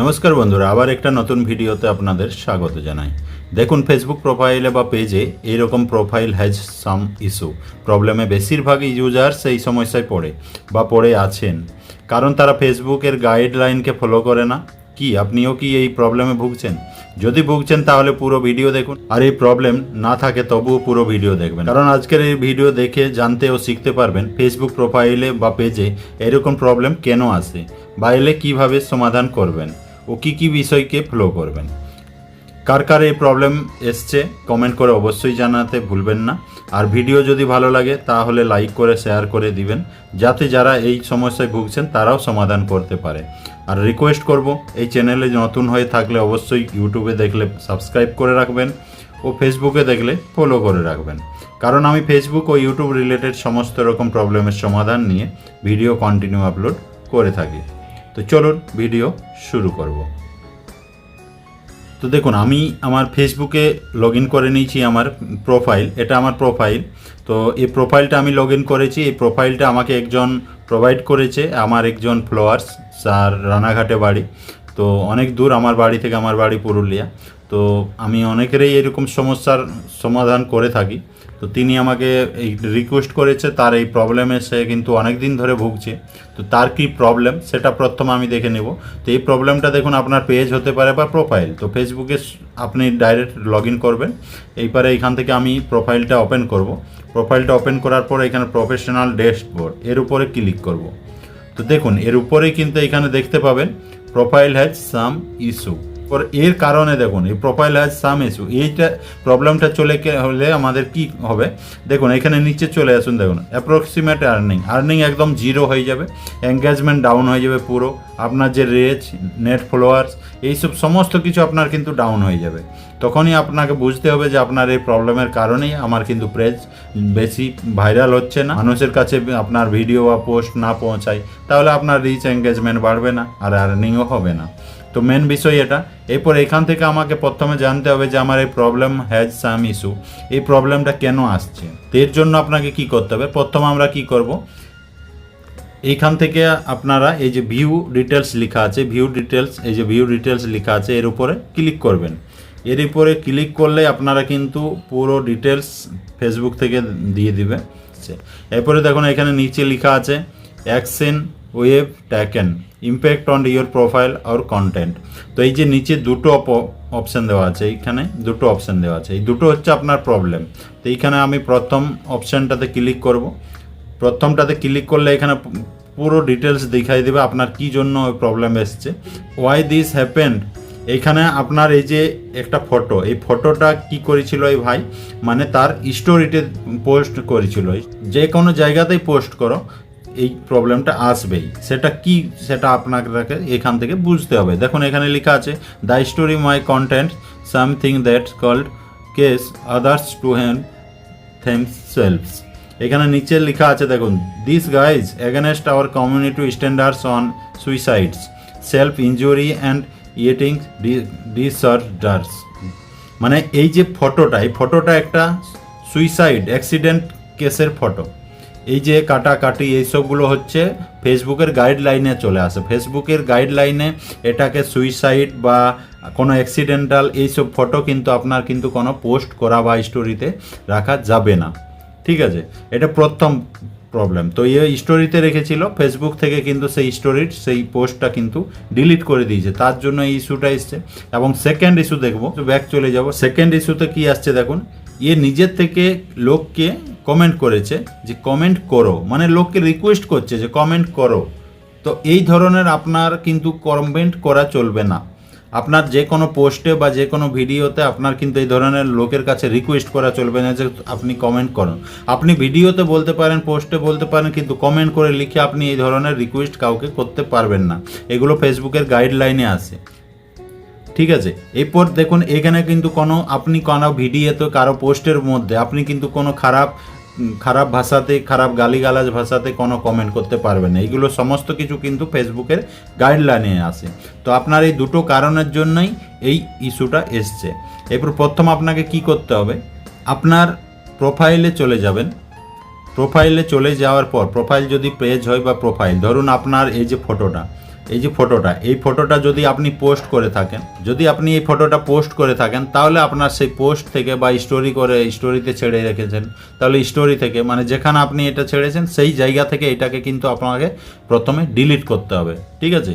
নমস্কার বন্ধুরা, আবার একটা নতুন ভিডিওতে আপনাদের স্বাগত জানাই। দেখুন ফেসবুক প্রোফাইলে বা পেজে এইরকম প্রোফাইল হ্যাজ সাম ইস্যু প্রবলেমে বেশিরভাগ ইউজার সেই সমস্যায় পড়ে বা পড়ে আছেন। কারণ তারা ফেসবুকের গাইডলাইনকে ফলো করে না। কি, আপনিও কি এই প্রবলেমে ভুগছেন? যদি ভুগছেন, তাহলে পুরো ভিডিও দেখুন। আর এই প্রবলেম না থাকে, তবুও পুরো ভিডিও দেখবেন। কারণ আজকের এই ভিডিও দেখে, জানতে ও শিখতে পারবেন ফেসবুক প্রোফাইলে বা পেজে এরকম প্রবলেম কেন আসে বা এলে কীভাবে সমাধান করবেন। ও কী কী বিষয়কে ফলো করবেন? কার কার এই প্রবলেম এসছে কমেন্ট করে অবশ্যই জানাতে ভুলবেন না। আর ভিডিও যদি ভালো লাগে, তাহলে লাইক করে শেয়ার করে দিবেন। যাতে যারা এই সমস্যায় ভুগছেন, তারাও সমাধান করতে পারে। আর রিকোয়েস্ট করব, এই চ্যানেলে নতুন হয়ে থাকলে অবশ্যই ইউটিউবে দেখলে সাবস্ক্রাইব করে রাখবেন ও ফেসবুকে দেখলে ফলো করে রাখবেন। কারণ আমি ফেসবুক ও ইউটিউব রিলেটেড সমস্ত রকম প্রবলেমের সমাধান নিয়ে ভিডিও কন্টিনিউ আপলোড করে থাকি। তো চলুন ভিডিও শুরু করব। তো দেখুন, আমি আমার ফেসবুকে লগ ইন করে নিয়েছি আমার প্রোফাইল এটা আমার প্রোফাইল তো এই প্রোফাইলটা আমি লগ ইন করেছি, এই প্রোফাইলটা আমাকে একজন প্রোভাইড করেছে, আমার একজন ফ্লোয়ার্স স্যার রানাঘাটে বাড়ি। তো অনেক দূর আমার বাড়ি থেকে আমার বাড়ি পুরুলিয়া। তো আমি অনেকেরই এরকম সমস্যার সমাধান করে থাকি। তো তিনি আমাকে এই রিকোয়েস্ট করেছে, তার এই প্রবলেমে সে কিন্তু অনেক দিন ধরে ভুগছে। তো তার কি প্রবলেম সেটা প্রথম আমি দেখে নেব। তো এই প্রবলেমটা দেখুন, আপনার পেজ হতে পারে বা প্রোফাইল তো ফেসবুকে আপনি ডাইরেক্ট লগ ইন করবেন। এইবারে এইখান থেকে আমি প্রোফাইলটা ওপেন করব। প্রোফাইলটা ওপেন করার পর এখানে প্রফেশনাল ড্যাশবোর্ড এর উপরে ক্লিক করব। তো দেখুন, এর উপরেই কিন্তু এখানে দেখতে পাবেন প্রোফাইল হ্যাজ সাম ইস্যু এর কারণে দেখুন, এই প্রোফাইল হ্যাজ সাম ইস্যু এইটা প্রবলেমটা চলে হলে আমাদের কি হবে? দেখুন, এখানে নিচে চলে আসুন, দেখুন অ্যাপ্রক্সিমেট আর্নিং আর্নিং একদম জিরো হয়ে যাবে এঙ্গেজমেন্ট ডাউন হয়ে যাবে পুরো, আপনার যে রেচ নেট ফলোয়ার্স এইসব সমস্ত কিছু আপনার কিন্তু ডাউন হয়ে যাবে। তখনই আপনাকে বুঝতে হবে যে আপনার এই প্রবলেমের কারণেই আমার কিন্তু প্রেজ বেশি ভাইরাল হচ্ছে না। মানুষের কাছে আপনার ভিডিও বা পোস্ট না পৌঁছায়, তাহলে আপনার রিচ এঙ্গেজমেন্ট বাড়বে না, আর আর্নিংও হবে না। তো মেন বিষয় এটা। এরপর এখান থেকে আমাকে প্রথমে জানতে হবে যে আমার এই প্রবলেম হ্যাজ সাম ইস্যু এই প্রবলেমটা কেন আসছে? এর জন্য আপনাকে কি করতে হবে? প্রথম আমরা কি করব? এইখান থেকে আপনারা এই যে ভিউ ডিটেলস লেখা আছে ভিউ ডিটেলস এই যে ভিউ ডিটেলস লেখা আছে, এর উপরে ক্লিক করবেন। এর উপরে ক্লিক করলে আপনারা কিন্তু পুরো ডিটেলস ফেসবুক থেকে দিয়ে দিবে। এরপরে দেখুন এখানে নিচে লেখা আছে action were taken impact on your profile R content তো এই যে নিচে দুটো অপশান দেওয়া আছে, এইখানে দুটো অপশান দেওয়া আছে। এই দুটো হচ্ছে আপনার প্রবলেম তো এইখানে আমি প্রথম অপশানটাতে ক্লিক করব। প্রথমটাতে ক্লিক করলে এখানে পুরো ডিটেলস দেখাই দেবে আপনার কি জন্য ওই প্রবলেম এসছে। ওয়াই দিস হ্যাপেন্ড এইখানে আপনার এই যে একটা ফটো এই ফটোটা কি করেছিল এই ভাই? মানে তার স্টোরিতে পোস্ট করেছিল। যে কোনো জায়গাতেই পোস্ট করো। এই প্রবলেমটা আসবেই। সেটা কি, সেটা আপনাকে এখান থেকে বুঝতে হবে। দেখুন, এখানে লেখা আছে the story my content something that could cause others to hand themselves. এখানে নিচে লেখা আছে, দেখুন this goes against our community standards on suicides self injury and eating disorders মানে এই যে ফটোটা এই ফটোটা একটা সুইসাইড অ্যাক্সিডেন্ট কেসের ফটো এই যে কাটাকাটি এইসবগুলো হচ্ছে ফেসবুকের গাইডলাইনে চলে আসে। ফেসবুকের গাইডলাইনে এটাকে সুইসাইড বা কোনো অ্যাক্সিডেন্টাল এইসব ফটো কিন্তু আপনার কিন্তু কোনো পোস্ট করা বা স্টোরিতে রাখা যাবে না। ঠিক আছে? এটা প্রথম প্রবলেম তো এই স্টোরিতে রেখেছিল ফেসবুক থেকে কিন্তু সেই স্টোরির সেই পোস্টটা কিন্তু ডিলিট করে দিয়েছে। তার জন্য এই ইস্যুটা এসছে। এবং সেকেন্ড ইস্যু দেখব ব্যাক চলে যাব। সেকেন্ড ইস্যুতে কি আসছে দেখুন ইয়ে নিজের থেকে লোককে কমেন্ট করেছে যে কমেন্ট করো। মানে লোককে রিকোয়েস্ট করছে যে কমেন্ট করো। তো এই ধরনের আপনার কিন্তু কমেন্ট করা চলবে না। আপনার যে কোনো পোস্টে বা যে কোনো ভিডিওতে আপনার কিন্তু এই ধরনের লোকের কাছে রিকোয়েস্ট করা চলবে না যে আপনি কমেন্ট করুন আপনি ভিডিওতে বলতে পারেন পোস্টে বলতে পারেন, কিন্তু কমেন্ট করে লিখে আপনি এই ধরনের রিকোয়েস্ট কাউকে করতে পারবেন না। এগুলো ফেসবুকের গাইডলাইনে আছে। ঠিক আছে? এরপর দেখুন, এখানে কিন্তু কোনো, আপনি কোনো ভিডিওতে কারও পোস্টের মধ্যে আপনি কিন্তু কোনো খারাপ খারাপ ভাষাতে, খারাপ গালিগালাজ ভাষাতে কোনো কমেন্ট করতে পারবেন না। এইগুলো সমস্ত কিছু কিন্তু ফেসবুকের গাইডলাইনে আসে তো আপনার এই দুটো কারণের জন্যই এই ইস্যুটা এসছে। এরপর প্রথম আপনাকে কি করতে হবে? আপনার প্রোফাইলে চলে যাবেন। প্রোফাইলে চলে যাওয়ার পর প্রোফাইল যদি পেজ হয় বা প্রোফাইল ধরুন আপনার এই যে ফটোটা এই যে ফটোটা এই ফটোটা যদি আপনি পোস্ট করে থাকেন, যদি আপনি এই ফটোটা পোস্ট করে থাকেন, তাহলে আপনার সেই পোস্ট থেকে বা স্টোরি করে স্টোরিতে ছেড়ে রেখেছেন। তাহলে স্টোরি থেকে মানে যেখানে আপনি এটা ছেড়েছেন, সেই জায়গা থেকে এটাকে কিন্তু আপনাকে প্রথমে ডিলিট করতে হবে। ঠিক আছে?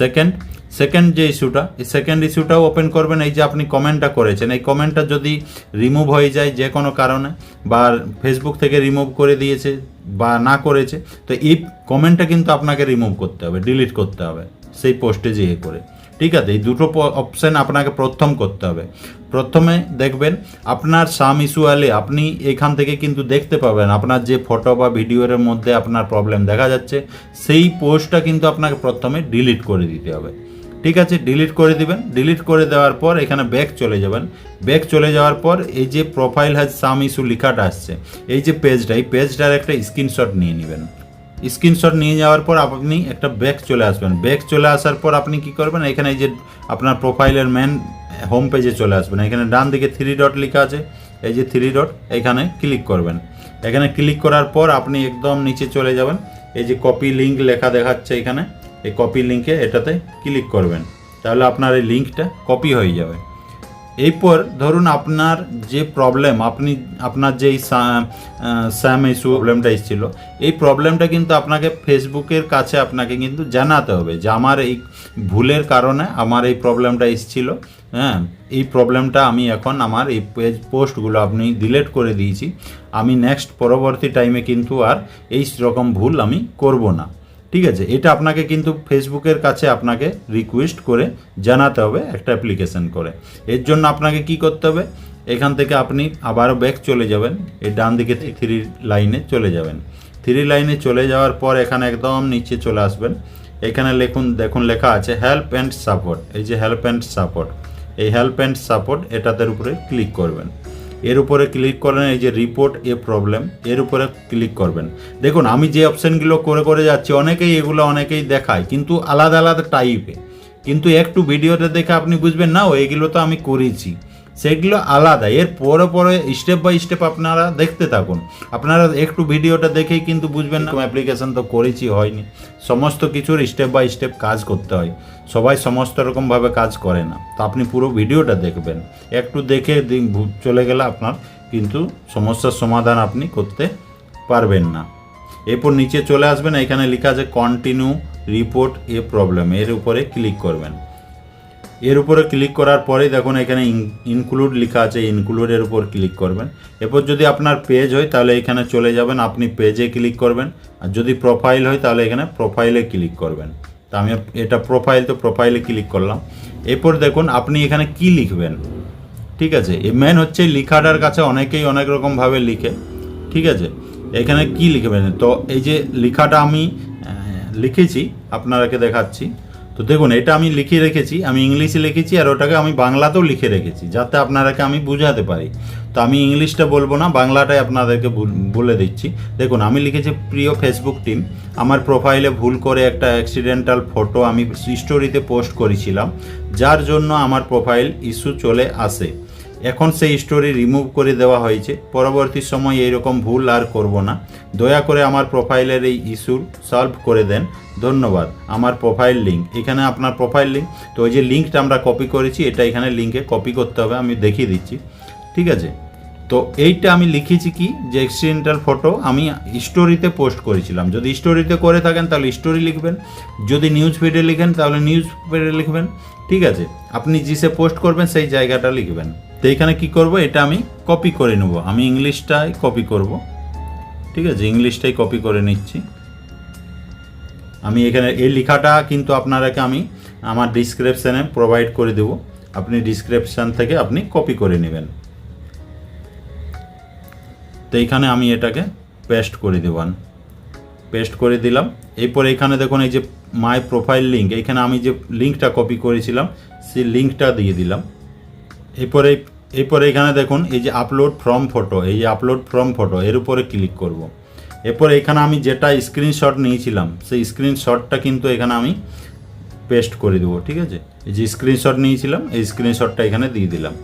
সেকেন্ড সেকেন্ড যে ইস্যুটা এই সেকেন্ড ইস্যুটাও ওপেন করবেন। এই যে আপনি কমেন্টটা করেছেন, এই কমেন্টটা যদি রিমুভ হয়ে যায় যে কোনো কারণে, বা ফেসবুক থেকে রিমুভ করে দিয়েছে বা না করেছে, তো এই কমেন্টটা কিন্তু আপনাকে রিমুভ করতে হবে ডিলিট করতে হবে, সেই পোস্টে যেয়ে করে। ঠিক আছে, এই দুটো অপশান আপনাকে প্রথম করতে হবে। প্রথমে দেখবেন, আপনার সাম ইস্যু আলে আপনি এখান থেকে কিন্তু দেখতে পাবেন, আপনার যে ফটো বা ভিডিওর মধ্যে আপনার প্রবলেম দেখা যাচ্ছে, সেই পোস্টটা কিন্তু আপনাকে প্রথমে ডিলিট করে দিতে হবে। ঠিক আছে ডিলিট করে দিবেন। ডিলিট করে দেওয়ার পর এখানে ব্যাক চলে যাবেন। ব্যাক চলে যাওয়ার পর এই যে প্রোফাইল হ্যাজ সাম ইস্যু লেখাটা আসছে। এই যে পেজটা এই পেজটার একটা স্ক্রিনশট নিয়ে নেবেন। স্ক্রিনশট নিয়ে যাওয়ার পর আপনি একটা ব্যাক চলে আসবেন। ব্যাক চলে আসার পর আপনি কি করবেন? এখানে এই যে আপনার প্রোফাইলের মেন হোম পেজে চলে আসবেন। এখানে ডান দিকে থ্রি ডট লেখা আছে। এই যে থ্রি ডট এখানে ক্লিক করবেন। এখানে ক্লিক করার পর আপনি একদম নিচে চলে যাবেন। এই যে কপি লিঙ্ক লেখা দেখাচ্ছে এখানে। এই কপি লিঙ্কে এটাতে ক্লিক করবেন। তাহলে আপনার এই লিঙ্কটা কপি হয়ে যাবে। এরপর ধরুন আপনার যে প্রবলেম আপনি, আপনার যেই স্যাম ইস্যু প্রবলেমটা এসেছিল, এই প্রবলেমটা কিন্তু আপনাকে ফেসবুকের কাছে আপনাকে কিন্তু জানাতে হবে যে আমার এই ভুলের কারণে আমার এই প্রবলেমটা এসেছিল। হ্যাঁ এই প্রবলেমটা আমি এখন আমার এই পেজ পোস্টগুলো আপনি ডিলেট করে দিয়েছি। আমি নেক্সট পরবর্তী টাইমে কিন্তু আর এই রকম ভুল আমি করব না। ঠিক আছে, এটা আপনাকে কিন্তু ফেসবুকের কাছে আপনাকে রিকোয়েস্ট করে জানাতে হবে একটা অ্যাপ্লিকেশন করে। এর জন্য আপনাকে কি করতে হবে? এখান থেকে আপনি আবারও ব্যাক চলে যাবেন, এই ডান দিকে থ্রি লাইনে চলে যাবেন। থ্রি লাইনে চলে যাওয়ার পর এখানে একদম নিচে চলে আসবেন। এখানে লিখুন, দেখুন লেখা আছে হেল্প অ্যান্ড সাপোর্ট এই যে হেল্প অ্যান্ড সাপোর্ট এই হেল্প অ্যান্ড সাপোর্ট এটাদের উপরে ক্লিক করবেন। এর উপরে ক্লিক করেন, এই যে রিপোর্ট এ প্রবলেম এর উপরে ক্লিক করবেন। দেখুন, আমি যে অপশানগুলো করে করে যাচ্ছি, অনেকেই এগুলো অনেকেই দেখায়, কিন্তু আলাদা আলাদা টাইপে কিন্তু একটু ভিডিওতে দেখে আপনি বুঝবেন না এগুলো তো আমি করেছি। সেগুলো আলাদা। এর পরে পরে স্টেপ বাই স্টেপ আপনারা দেখতে থাকুন। আপনারা একটু ভিডিওটা দেখেই কিন্তু বুঝবেন না। অ্যাপ্লিকেশন তো করেছি, হয়নি। সমস্ত কিছুর স্টেপ বাই স্টেপ কাজ করতে হয়। সবাই সমস্ত রকমভাবে কাজ করে না। তো আপনি পুরো ভিডিওটা দেখবেন। একটু দেখে চলে গেলে আপনার কিন্তু সমস্যার সমাধান আপনি করতে পারবেন না। এরপর নিচে চলে আসবেন। এখানে লেখা আছে কন্টিনিউ রিপোর্ট এ প্রবলেম এর উপরে ক্লিক করবেন। এর উপরে ক্লিক করার পরেই দেখুন এখানে ইনক্লুড লেখা আছে ইনক্লুডের উপর ক্লিক করবেন। এরপর যদি আপনার পেজ হয়, তাহলে এখানে চলে যাবেন, আপনি পেজে ক্লিক করবেন। আর যদি প্রোফাইল হয়, তাহলে এখানে প্রোফাইলে ক্লিক করবেন। তা আমি এটা প্রোফাইল তো প্রোফাইলে ক্লিক করলাম। এরপর দেখুন, আপনি এখানে কি লিখবেন? ঠিক আছে? এই মেন হচ্ছে লেখাটার কাছে অনেকেই অনেক রকমভাবে লিখে। ঠিক আছে? এখানে কি লিখবেন? তো এই যে লেখাটা আমি লিখেছি, আপনারাকে দেখাচ্ছি। তো দেখুন, এটা আমি লিখে রেখেছি, আমি ইংলিশে লিখেছি আর ওটাকে আমি বাংলাতেও লিখে রেখেছি, যাতে আপনারাকে আমি বুঝাতে পারি। তো আমি ইংলিশটা বলব না, বাংলাটাই আপনাদেরকে বল- দিচ্ছি। দেখুন, আমি লিখেছি প্রিয় ফেসবুক টিম, আমার প্রোফাইলে ভুল করে একটা অ্যাক্সিডেন্টাল ফটো আমি স্টোরিতে পোস্ট করেছিলাম, যার জন্য আমার প্রোফাইল ইস্যু চলে আসে। এখন সেই স্টোরি রিমুভ করে দেওয়া হয়েছে। পরবর্তী সময় এইরকম ভুল আর করব না। দয়া করে আমার প্রোফাইলের এই ইস্যুর সলভ করে দেন। ধন্যবাদ। আমার প্রোফাইল লিঙ্ক এখানে আপনার প্রোফাইল লিঙ্ক তো ওই যে লিঙ্কটা আমরা কপি করেছি, এটা এখানে লিঙ্কে কপি করতে হবে, আমি দেখিয়ে দিচ্ছি। ঠিক আছে? তো এইটা আমি লিখেছি কি? যে অ্যাক্সিডেন্টাল ফটো আমি স্টোরিতে পোস্ট করেছিলাম। যদি স্টোরিতে করে থাকেন, তাহলে স্টোরি লিখবেন। যদি নিউজ ফিডে লিখেন, তাহলে নিউজ ফিডে লিখবেন। ঠিক আছে? আপনি জিসে পোস্ট করবেন, সেই জায়গাটা লিখবেন। তো এখানে কি করব? এটা আমি কপি করে নেব। আমি ইংলিশটাই কপি করব। ঠিক আছে? ইংলিশটাই কপি করে নিচ্ছি। আমি এখানে এই লেখাটা কিন্তু আপনারাকে আমি আমার ডিসক্রিপশানে প্রোভাইড করে দেব। আপনি ডিসক্রিপশান থেকে আপনি কপি করে নেবেন। তো এইখানে আমি এটাকে পেস্ট করে দেবান পেস্ট করে দিলাম। এরপর এখানে দেখুন, এই যে মাই প্রোফাইল লিঙ্ক এখানে আমি যে লিঙ্কটা কপি করেছিলাম, সেই লিঙ্কটা দিয়ে দিলাম। এরপরে এরপরে এখানে দেখুন, এই যে আপলোড ফ্রম ফটো এই যে আপলোড ফ্রম ফটো এর উপরে ক্লিক করব। এরপর এখানে আমি যেটা স্ক্রিনশট নিয়েছিলাম, সেই স্ক্রিনশটটা কিন্তু এখানে আমি পেস্ট করে দেবো, ঠিক আছে? এই যে স্ক্রিনশট নিয়েছিলাম, এই স্ক্রিনশটটা এখানে দিয়ে দিলাম।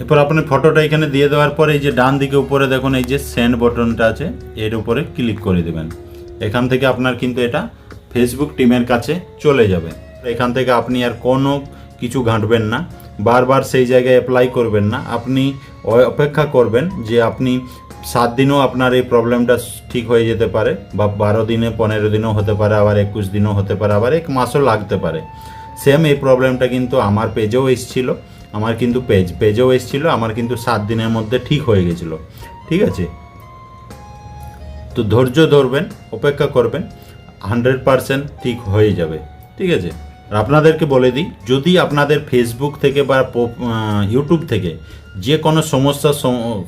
এরপর আপনি ফটোটা এখানে দিয়ে দেওয়ার পরে, এই যে ডান দিকে উপরে দেখুন, এই যে সেন্ড বটনটা আছে, এর উপরে ক্লিক করে দেবেন। এখান থেকে আপনার কিন্তু এটা ফেসবুক টিমের কাছে চলে যাবে। এখান থেকে আপনি আর কোনো কিছু ঘাঁটবেন না। বারবার সেই জায়গায় অ্যাপ্লাই করবেন না। আপনি অপেক্ষা করবেন যে আপনি সাত দিনও আপনার এই প্রবলেমটা ঠিক হয়ে যেতে পারে বা বারো দিনে, পনেরো দিনও হতে পারে, আবার একুশ দিনও হতে পারে, আবার এক মাসও লাগতে পারে। সেম এই প্রবলেমটা কিন্তু আমার পেজেও এসেছিল, আমার কিন্তু পেজ পেজেও এসেছিল, আমার কিন্তু সাত দিনের মধ্যে ঠিক হয়ে গেছিল। ঠিক আছে? তো ধৈর্য ধরবেন, অপেক্ষা করবেন হান্ড্রেড পারসেন্ট ঠিক হয়ে যাবে। ঠিক আছে? আর আপনাদেরকে বলে দিই, যদি আপনাদের ফেসবুক থেকে বা ইউটিউব থেকে যে কোনো সমস্যা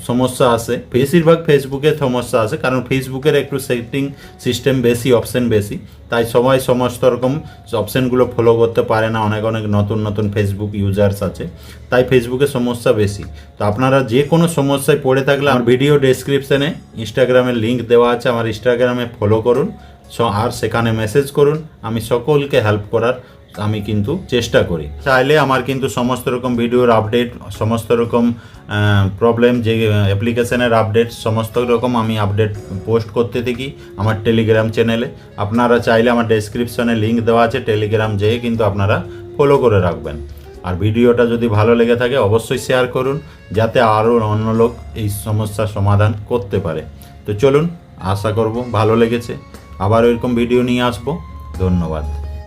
সমস্যা আসে বেশিরভাগ ফেসবুকে সমস্যা আসে কারণ ফেসবুকের একটু সেটিং সিস্টেম বেশি অপশন বেশি, তাই সবাই সমস্ত রকম অপশনগুলো ফলো করতে পারে না, অনেক অনেক নতুন নতুন ফেসবুক ইউজার্স আছে, তাই ফেসবুকে সমস্যা বেশি। তো আপনারা যে কোনো সমস্যায় পড়ে থাকলে আমার ভিডিও ডেসক্রিপশনে ইনস্টাগ্রামের লিঙ্ক দেওয়া আছে, আমার ইনস্টাগ্রামে ফলো করুন আর সেখানে মেসেজ করুন, আমি সকলকে হেল্প করার আমি কিন্তু চেষ্টা করি। চাইলে আমার কিন্তু সমস্ত রকম ভিডিওর আপডেট, সমস্ত রকম প্রবলেম যে অ্যাপ্লিকেশনের আপডেট সমস্ত রকম আমি আপডেট পোস্ট করতে থাকি আমার টেলিগ্রাম চ্যানেলে আপনারা চাইলে আমার ডেসক্রিপশনে লিঙ্ক দেওয়া আছে টেলিগ্রাম যেয়ে কিন্তু আপনারা ফলো করে রাখবেন। আর ভিডিওটা যদি ভালো লেগে থাকে, অবশ্যই শেয়ার করুন, যাতে আরও অন্য লোক এই সমস্যার সমাধান করতে পারে। তো চলুন, আশা করব ভালো লেগেছে। আবার এরকম ভিডিও নিয়ে আসব। ধন্যবাদ।